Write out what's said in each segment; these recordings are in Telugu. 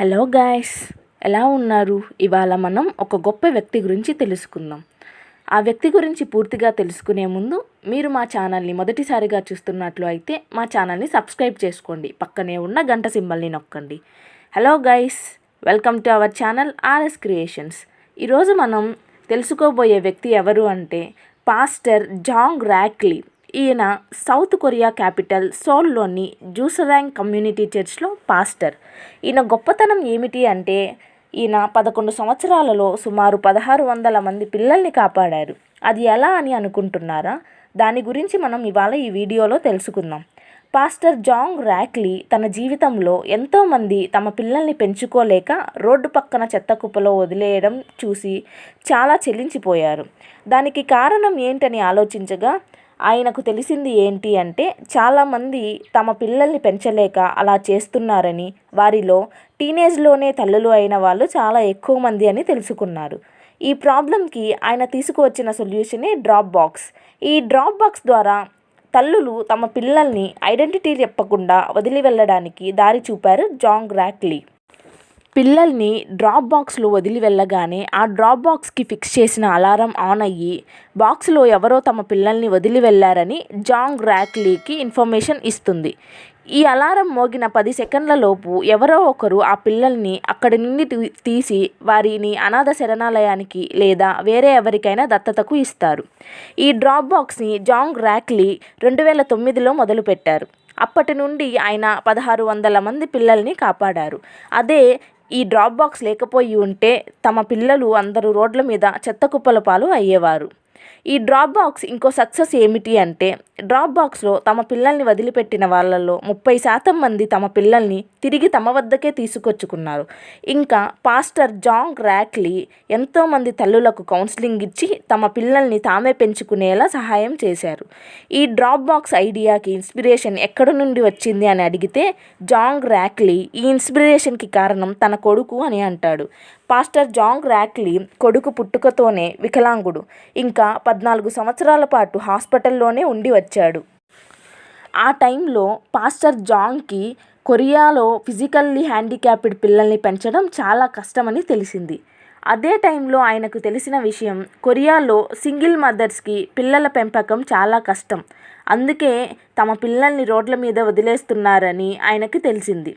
హలో గాయ్స్ ఎలా ఉన్నారు? ఇవాళ మనం ఒక గొప్ప వ్యక్తి గురించి తెలుసుకుందాం. ఆ వ్యక్తి గురించి పూర్తిగా తెలుసుకునే ముందు మీరు మా ఛానల్ని మొదటిసారిగా చూస్తున్నట్లు అయితే మా ఛానల్ని సబ్స్క్రైబ్ చేసుకోండి. పక్కనే ఉన్న గంట సింబల్ని నొక్కండి. Hello guys welcome to our channel RS creations. ఈరోజు మనం తెలుసుకోబోయే వ్యక్తి ఎవరు అంటే పాస్టర్ జాంగ్ ర్యాక్లీ ఈయన సౌత్ కొరియా క్యాపిటల్ సోల్లోని జూసరాంగ్ కమ్యూనిటీ చర్చ్లో పాస్టర్. ఈయన గొప్పతనం ఏమిటి అంటే ఈయన పదకొండు సంవత్సరాలలో సుమారు పదహారు వందల మంది పిల్లల్ని కాపాడారు. అది ఎలా అని అనుకుంటున్నారా? దాని గురించి మనం ఇవాళ ఈ వీడియోలో తెలుసుకుందాం. పాస్టర్ జాంగ్ ర్యాక్లీ తన జీవితంలో ఎంతోమంది తమ పిల్లల్ని పెంచుకోలేక రోడ్డు పక్కన చెత్త కుప్పలో వదిలేయడం చూసి చాలా చెల్లించిపోయారు దానికి కారణం ఏంటని ఆలోచించగా ఆయనకు తెలిసింది ఏంటి అంటే చాలామంది తమ పిల్లల్ని పెంచలేక అలా చేస్తున్నారని వారిలో టీనేజ్లోనే తల్లులు అయిన వాళ్ళు చాలా ఎక్కువ మంది అని తెలుసుకున్నారు. ఈ ప్రాబ్లంకి ఆయన తీసుకువచ్చిన సొల్యూషనే డ్రాప్ బాక్స్. ఈ డ్రాప్ బాక్స్ ద్వారా తల్లులు తమ పిల్లల్ని ఐడెంటిటీ చెప్పకుండా వదిలి వెళ్ళడానికి దారి చూపారు జాంగ్ రాక్లీ. పిల్లల్ని డ్రాప్ బాక్స్లో వదిలి వెళ్ళగానే ఆ డ్రాప్ బాక్స్కి ఫిక్స్ చేసిన అలారం ఆన్ అయ్యి బాక్స్లో ఎవరో తమ పిల్లల్ని వదిలి వెళ్ళారని జాంగ్ ర్యాక్లీకి ఇన్ఫర్మేషన్ ఇస్తుంది. ఈ అలారం మోగిన పది సెకండ్లలోపు ఎవరో ఒకరు ఆ పిల్లల్ని అక్కడి నుండి తీసి వారిని అనాథ శరణాలయానికి లేదా వేరే ఎవరికైనా దత్తతకు ఇస్తారు. ఈ డ్రాప్ బాక్స్ని జాంగ్ ర్యాక్లీ రెండు వేల తొమ్మిదిలో మొదలుపెట్టారు. అప్పటి నుండి ఆయన పదహారు వందల మంది పిల్లల్ని కాపాడారు. అదే ఈ డ్రాప్ బాక్స్ లేకపోయి ఉంటే తమ పిల్లలు అందరూ రోడ్ల మీద చెత్త కుప్పల పాలు అయ్యేవారు. ఈ డ్రాప్ బాక్స్ ఇంకో సక్సెస్ ఏమిటి అంటే డ్రాప్ బాక్స్లో తమ పిల్లల్ని వదిలిపెట్టిన వాళ్ళల్లో ముప్పై శాతం మంది తమ పిల్లల్ని తిరిగి తమ వద్దకే తీసుకొచ్చుకున్నారు. ఇంకా పాస్టర్ జాంగ్ ర్యాక్లీ ఎంతోమంది తల్లులకు కౌన్సిలింగ్ ఇచ్చి తమ పిల్లల్ని తామే పెంచుకునేలా సహాయం చేశారు. ఈ డ్రాప్ బాక్స్ ఐడియాకి ఇన్స్పిరేషన్ ఎక్కడి నుండి వచ్చింది అని అడిగితే జాంగ్ ర్యాక్లీ ఈ ఇన్స్పిరేషన్కి కారణం తన కొడుకు అని అంటాడు. పాస్టర్ జాంగ్ ర్యాక్లీ కొడుకు పుట్టుకతోనే వికలాంగుడు. ఇంకా పద్నాలుగు సంవత్సరాల పాటు హాస్పిటల్లోనే ఉండి వచ్చాడు. ఆ టైంలో పాస్టర్ జాంగ్కి కొరియాలో ఫిజికల్లీ హ్యాండిక్యాప్డ్ పిల్లల్ని పెంచడం చాలా కష్టమని తెలిసింది. అదే టైంలో ఆయనకు తెలిసిన విషయం కొరియాలో సింగిల్ మదర్స్కి పిల్లల పెంపకం చాలా కష్టం. అందుకే తమ పిల్లల్ని రోడ్ల మీద వదిలేస్తున్నారని ఆయనకు తెలిసింది.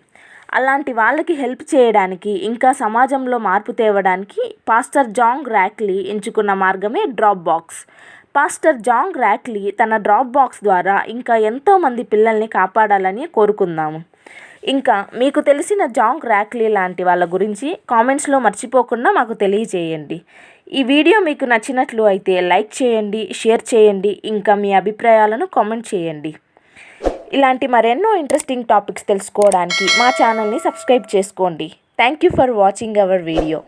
అలాంటి వాళ్ళకి హెల్ప్ చేయడానికి ఇంకా సమాజంలో మార్పు తేవడానికి పాస్టర్ జాంగ్ ర్యాక్లీ ఎంచుకున్న మార్గమే drop box. Pastor Jong Rak Lee తన డ్రాప్ బాక్స్ ద్వారా ఇంకా ఎంతోమంది పిల్లల్ని కాపాడాలని కోరుకుందాము. ఇంకా మీకు తెలిసిన జాంగ్ ర్యాక్లీ లాంటి వాళ్ళ గురించి కామెంట్స్లో మర్చిపోకుండా మాకు తెలియజేయండి. ఈ వీడియో మీకు నచ్చినట్లు అయితే లైక్ చేయండి షేర్ చేయండి ఇంకా మీ అభిప్రాయాలను కామెంట్ చేయండి. ఇలాంటి మరెన్నో ఇంట్రెస్టింగ్ టాపిక్స్ తెలుసుకోవడానికి మా ఛానల్ని సబ్స్క్రైబ్ చేసుకోండి. Thank you for watching our video